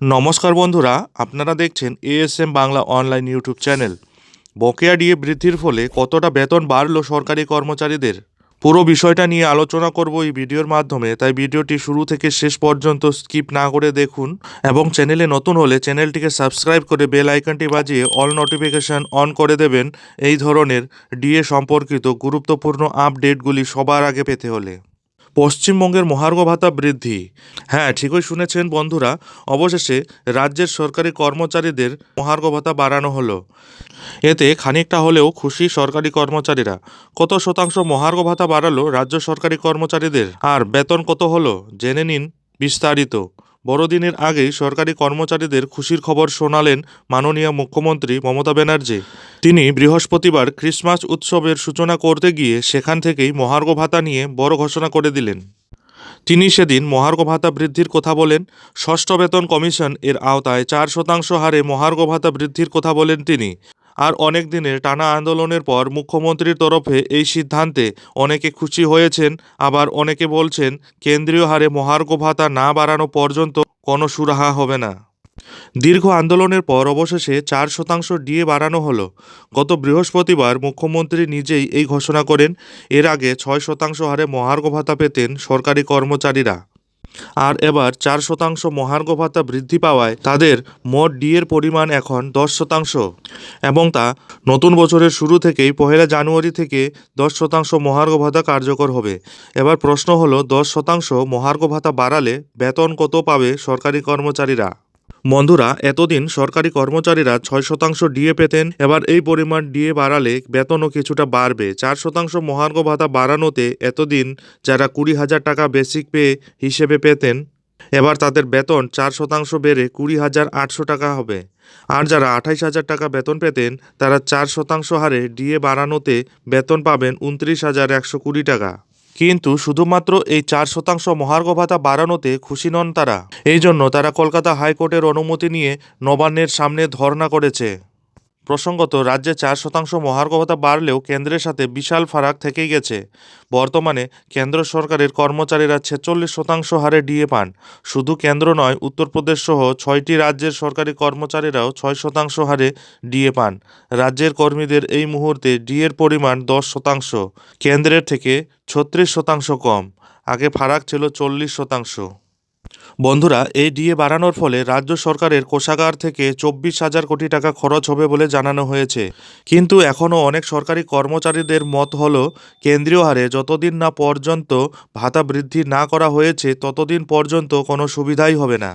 নমস্কার বন্ধুরা, আপনারা দেখছেন ASM Bangla online YouTube channel বকেয়া ডিএ বৃদ্ধির ফলে কতটা বেতন বাড়লো সরকারি কর্মচারীদের? পুরো বিষয়টা নিয়ে আলোচনা করব এই ভিডিওর মাধ্যমে, তাই ভিডিওটি শুরু থেকে শেষ পর্যন্ত স্কিপ না করে দেখুন এবং চ্যানেলে নতুন হলে চ্যানেলটিকে সাবস্ক্রাইব করে বেল আইকনটি বাজিয়ে অল নোটিফিকেশন অন করে দেবেন। এই ধরনের ডিএ সম্পর্কিত গুরুত্বপূর্ণ আপডেটগুলি সবার আগে পেতে হলে। পশ্চিমবঙ্গের মহার্ঘ ভাতা বৃদ্ধি। হ্যাঁ ঠিকই শুনেছেন বন্ধুরা, অবশেষে রাজ্যের সরকারি কর্মচারীদের মহার্ঘ ভাতা বাড়ানো হলো। এতে খানিকটা হলেও খুশি সরকারি কর্মচারীরা। কত শতাংশ মহার্ঘ ভাতা বাড়ালো রাজ্য সরকারি কর্মচারীদের? আর বেতন কত হলো? জেনে নিন বিস্তারিত। বড়দিনের আগেই সরকারি কর্মচারীদের খুশির খবর শোনালেন মাননীয় মুখ্যমন্ত্রী মমতা ব্যানার্জি। তিনি বৃহস্পতিবার ক্রিসমাস উৎসবের সূচনা করতে গিয়ে সেখান থেকেই মহার্ঘ ভাতা নিয়ে বড় ঘোষণা করে দিলেন। তিনি সেদিন মহার্ঘ ভাতা বৃদ্ধির কথা বলেন। ষষ্ঠ বেতন কমিশন এর আওতায় চার শতাংশ হারে মহার্ঘ ভাতা বৃদ্ধির কথা বলেন তিনি। আর অনেক দিনের টানা আন্দোলনের পর মুখ্যমন্ত্রীর তরফে এই সিদ্ধান্তে অনেকে খুশি হয়েছেন, আবার অনেকে বলছেন কেন্দ্রীয় হারে মহার্ঘ ভাতা না বাড়ানো পর্যন্ত কোনো সুরাহা হবে না। দীর্ঘ আন্দোলনের পর অবশেষে চার শতাংশ ডিএ বাড়ানো হলো। গত বৃহস্পতিবার মুখ্যমন্ত্রী নিজেই এই ঘোষণা করেন, এর আগে ছয় শতাংশ হারে মহার্ঘ ভাতা পেতেন সরকারি কর্মচারীরা। আর এবার চার শতাংশ মহার্ঘ ভাতা বৃদ্ধি পাওয়ায় তাদের মোট ডিএর পরিমাণ এখন দশ শতাংশ। এবং তা নতুন বছরের শুরু থেকেই পহেলা জানুয়ারি থেকে দশ শতাংশ মহার্ঘ ভাতা কার্যকর হবে। এবার প্রশ্ন হলো, দশ শতাংশ মহার্ঘ ভাতা বাড়ালে বেতন কত পাবে সরকারি কর্মচারীরা? বন্ধুরা এতদিন সরকারি কর্মচারীরা ছয় শতাংশ ডিএ পেতেন, এবার এই পরিমাণ ডিএ বাড়ালে বেতনও কিছুটা বাড়বে। চার শতাংশ মহার্ঘ ভাতা বাড়ানোতে এতদিন যারা কুড়ি হাজার টাকা বেসিক পে হিসেবে পেতেন, এবার তাদের বেতন চার শতাংশ বেড়ে কুড়ি হাজার আটশো টাকা হবে। আর যারা আঠাইশ হাজার টাকা বেতন পেতেন, তারা চার শতাংশ হারে ডিএ বাড়ানোতে বেতন পাবেন উনত্রিশ হাজার একশো কুড়ি টাকা। কিন্তু শুধুমাত্র এই চার শতাংশ মহার্ঘ ভাতা বাড়ানোতে খুশি নন তারা। এই জন্য তারা কলকাতা হাইকোর্টের অনুমতি নিয়ে নবান্নের সামনে ধর্ণা করেছে। প্রসঙ্গত, রাজ্যে চার শতাংশ মহার্ঘ ভাতা বাড়লেও কেন্দ্রের সাথে বিশাল ফারাক থেকেই গেছে। বর্তমানে কেন্দ্র সরকারের কর্মচারীরা ছেচল্লিশ শতাংশ হারে ডিএ পান। শুধু কেন্দ্র নয়, উত্তরপ্রদেশ সহ ছয়টি রাজ্যের সরকারি কর্মচারীরাও ছয় শতাংশ হারে ডিএ পান। রাজ্যের কর্মীদের এই মুহূর্তে ডিএর পরিমাণ দশ শতাংশ। কেন্দ্রের থেকে ছত্রিশ শতাংশ কম। আগে ফারাক ছিল চল্লিশ শতাংশ। বন্ধুরা, এই ডিএ বাড়ানোর ফলে রাজ্য সরকারের কোষাগার থেকে চব্বিশ হাজার কোটি টাকা খরচ হবে বলে জানানো হয়েছে। কিন্তু এখনও অনেক সরকারি কর্মচারীদের মত হল, কেন্দ্রীয় হারে যতদিন না পর্যন্ত ভাতা বৃদ্ধি না করা হয়েছে, ততদিন পর্যন্ত কোনো সুবিধাই হবে না।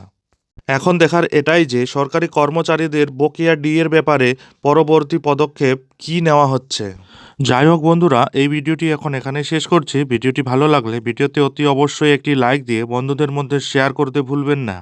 এখন দেখার এটাই যে, সরকারি কর্মচারীদের বকেয়া ডিএর ব্যাপারে পরবর্তী পদক্ষেপ কী নেওয়া হচ্ছে? যাই হোক বন্ধুরা, এই ভিডিওটি এখন এখানে শেষ করছি। ভিডিওটি ভালো লাগলে ভিডিওতে অতি অবশ্যই একটি লাইক দিয়ে বন্ধুদের মধ্যে শেয়ার করতে ভুলবেন না।